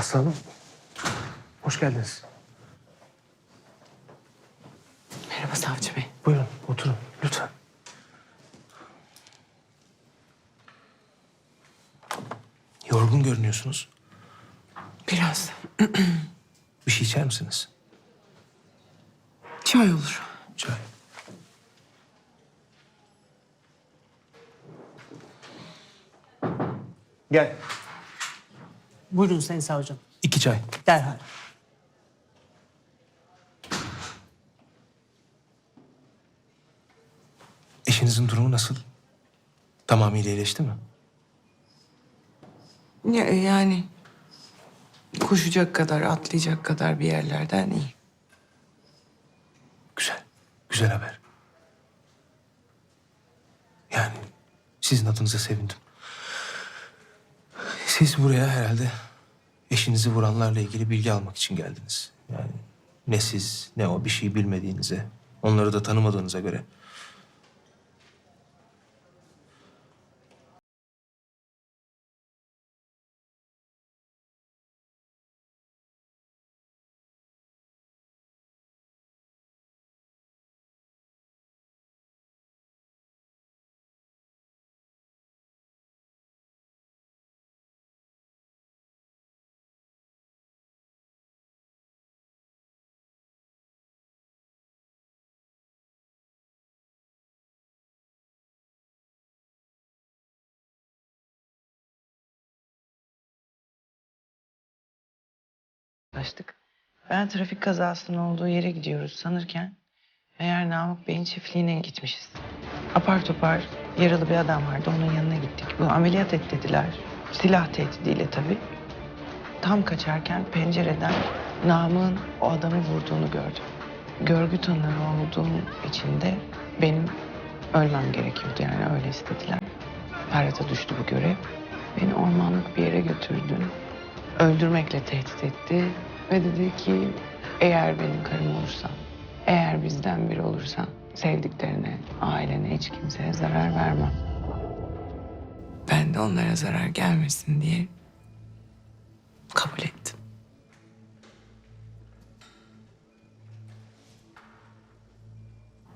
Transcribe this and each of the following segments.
Aslanım. Hoş geldiniz. Merhaba savcı bey. Buyurun oturun lütfen. Yorgun görünüyorsunuz. Biraz Bir şey içer misiniz? çay olur. Çay. Gel. Buyurun Sayın Savcım. İki çay. Derhal. Eşinizin durumu nasıl? Tamamıyla iyileşti mi? Ya, yani koşacak kadar, atlayacak kadar bir yerlerden iyi. Güzel. Güzel haber. Yani sizin adınıza sevindim. Siz buraya herhalde eşinizi vuranlarla ilgili bilgi almak için geldiniz. Yani ne siz ne o bir şey bilmediğinize, onları da tanımadığınıza göre Ulaştık. Ben trafik kazasının olduğu yere gidiyoruz sanırken meğer Namık Bey'in çiftliğine gitmişiz. Apar topar yaralı bir adam vardı onun yanına gittik. Bu ameliyat et dediler. Silah tehdidiyle tabii. Tam kaçarken pencereden Namık'ın o adamı vurduğunu gördüm. Görgü tanığı olduğum için de benim ölmem gerekiyordu yani öyle istediler. Ferhat'a düştü bu görev. Beni ormanlık bir yere götürdü. Öldürmekle tehdit etti ve dedi ki eğer benim karım olursan, eğer bizden biri olursan sevdiklerine, ailene hiç kimseye zarar vermem. Ben de onlara zarar gelmesin diye kabul ettim.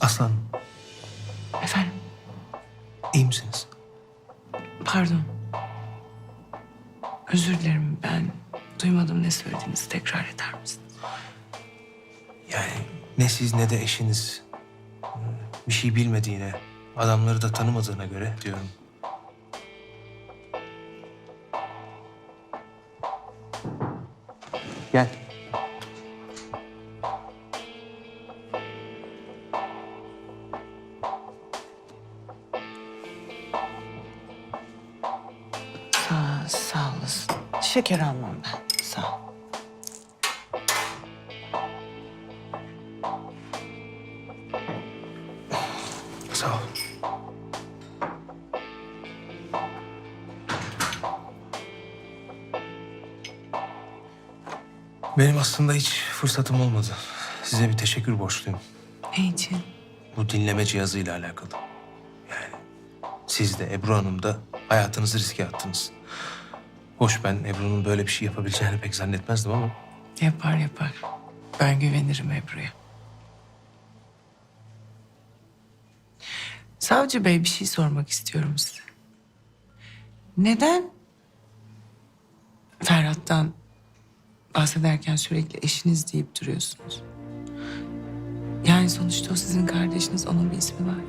Aslan Efendim, iyi misiniz? pardon. Özür dilerim ben duymadım ne söylediğinizi tekrar eder misiniz? Yani ne siz ne de eşiniz hmm, bir şey bilmediğine, adamları da tanımadığına göre diyorum. Gel. Sağ, sağ. Şeker almam ben. Sağ ol. Sağ ol. Benim aslında hiç fırsatım olmadı. Size bir teşekkür borçluyum. Ne için? Bu dinleme cihazıyla alakalı. Yani siz de Ebru Hanım da hayatınızı riske attınız. Hoş ben Ebru'nun böyle bir şey yapabileceğini pek zannetmezdim ama... Yapar yapar. Ben güvenirim Ebru'ya. Savcı Bey bir şey sormak istiyorum size. Neden Ferhat'tan bahsederken sürekli eşiniz deyip duruyorsunuz? Yani sonuçta o sizin kardeşiniz, onun bir ismi var.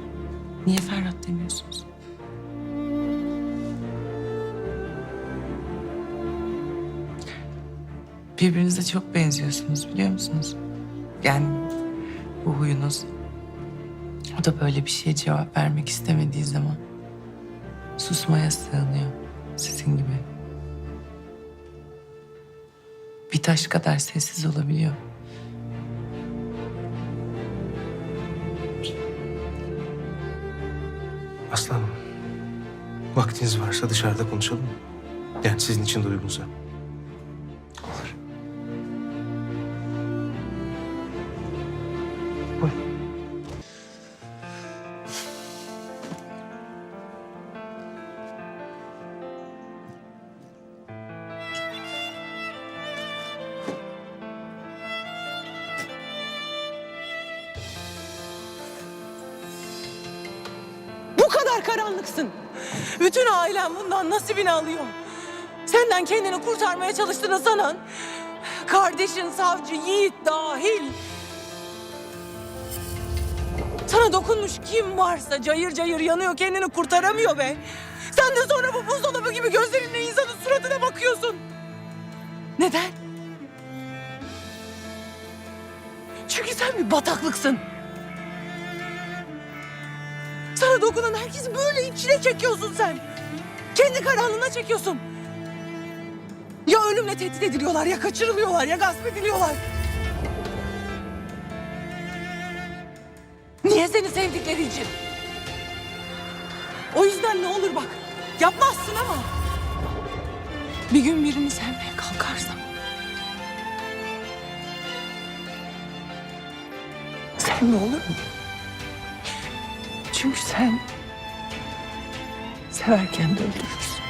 Niye Ferhat demiyorsunuz? Birbirinize çok benziyorsunuz biliyor musunuz? Yani bu huyunuz. O da böyle bir şeye cevap vermek istemediği zaman susmaya sığınıyor sizin gibi. Bir taş kadar sessiz olabiliyor. Aslanım, vaktiniz varsa dışarıda konuşalım mı? Yani sizin için de uygunsa. Kadar karanlıksın. Bütün ailen bundan nasibini alıyor. Senden kendini kurtarmaya çalıştığını sanan kardeşin savcı Yiğit dahil. Sana dokunmuş kim varsa cayır cayır yanıyor kendini kurtaramıyor be. Sen de sonra bu buzdolabı gibi gözlerinle insanın suratına bakıyorsun. Neden? Çünkü sen bir bataklıksın. Sana dokunan herkesi böyle içine çekiyorsun sen. Kendi karanlığına çekiyorsun. Ya ölümle tehdit ediliyorlar, ya kaçırılıyorlar, ya gasp ediliyorlar. Niye seni sevdikleri için? O yüzden ne olur bak, yapmazsın ama... Bir gün birini sevmeye kalkarsan... Sevme olur mu? Çünkü sen severken de öldürürsün.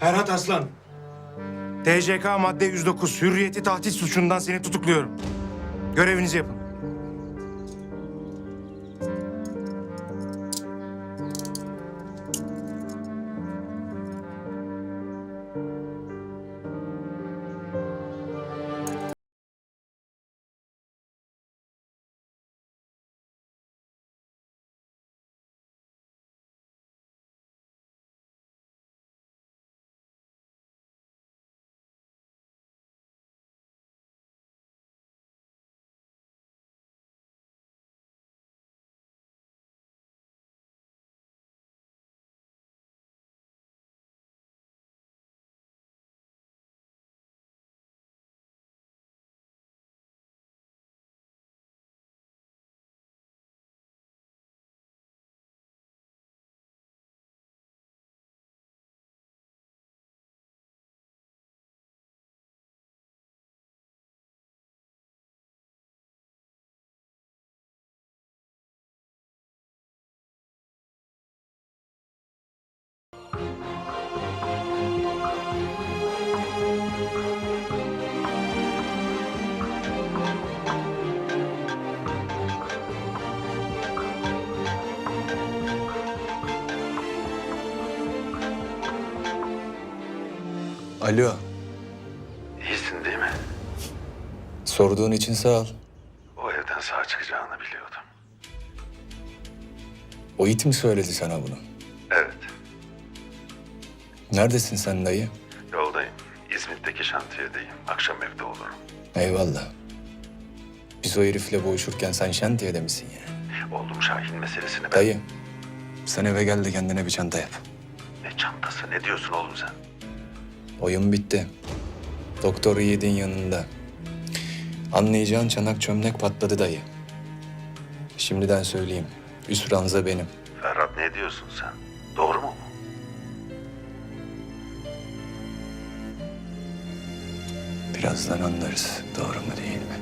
Ferhat Aslan. TCK madde 109 hürriyeti tahdit suçundan seni tutukluyorum. Görevinizi yapın. Alo, İyisin değil mi? sorduğun için sağ ol. O evden sağ çıkacağını biliyordum. O it mi söyledi sana bunu? Evet, Neredesin sen dayı? yoldayım. İzmit'teki şantiyedeyim. Akşam evde olurum. Eyvallah. Biz o herifle boğuşurken sen şantiyede misin ya? Oğlum Şahin meselesini ben... Dayı, sen eve gel de kendine bir çanta yap. Ne çantası, ne diyorsun oğlum sen? Oyun bitti. Doktor Yiğit'in yanında. Anlayacağın çanak çömlek patladı dayı. Şimdiden söyleyeyim. Üst ranza benim. Ferhat ne diyorsun sen? Doğru mu? Birazdan anlarız. Doğru mu değil mi?